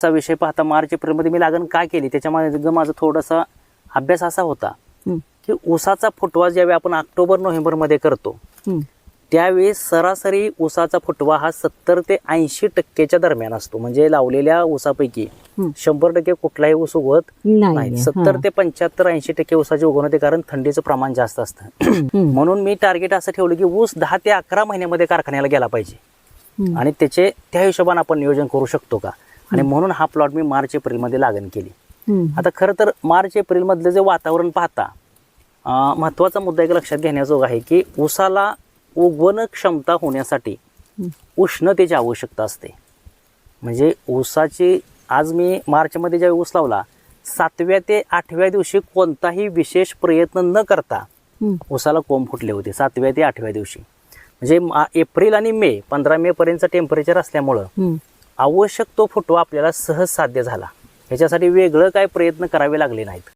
चा विषय पाहता मार्च एप्रिलमध्ये मी लागण का केली? त्याच्यामध्ये माझा थोडासा अभ्यास असा होता की ऊसाचा फुटवा ज्यावेळी आपण ऑक्टोबर नोव्हेंबरमध्ये करतो त्यावेळी सरासरी ऊसाचा फुटवा हा सत्तर ते ऐंशी टक्केच्या दरम्यान असतो. म्हणजे लावलेल्या ऊसापैकी. शंभर टक्के कुठलाही ऊस उगवत नाही. सत्तर ते पंच्याहत्तर ऐंशी टक्के ऊसाचे उगवण होते कारण थंडीचं प्रमाण जास्त असतं. म्हणून मी टार्गेट असं ठेवलं की ऊस दहा ते अकरा महिन्यामध्ये कारखान्याला गेला पाहिजे. आणि त्याचे त्या हिशोबाने आपण नियोजन करू शकतो का? आणि म्हणून हा प्लॉट मी मार्च एप्रिलमध्ये लागण केली. आता खरं तर मार्च एप्रिलमधलं जे वातावरण पाहता अं, महत्त्वाचा मुद्दा एक लक्षात घेण्याजोगा आहे की ऊसाला उगवण क्षमता होण्यासाठी. उष्णतेची आवश्यकता असते. म्हणजे ऊसाची आज मी मार्चमध्ये ज्यावेळी ऊस लावला सातव्या ते आठव्या दिवशी कोणताही विशेष प्रयत्न न करता हं, ऊसाला कोंब फुटले होते सातव्या ते आठव्या दिवशी. म्हणजे एप्रिल आणि मे पंधरा मे पर्यंतचं टेम्परेचर असल्यामुळं. आवश्यक तो फोटो आपल्याला सहज साध्य झाला. ह्याच्यासाठी वेगळं काय प्रयत्न करावे लागले नाहीत.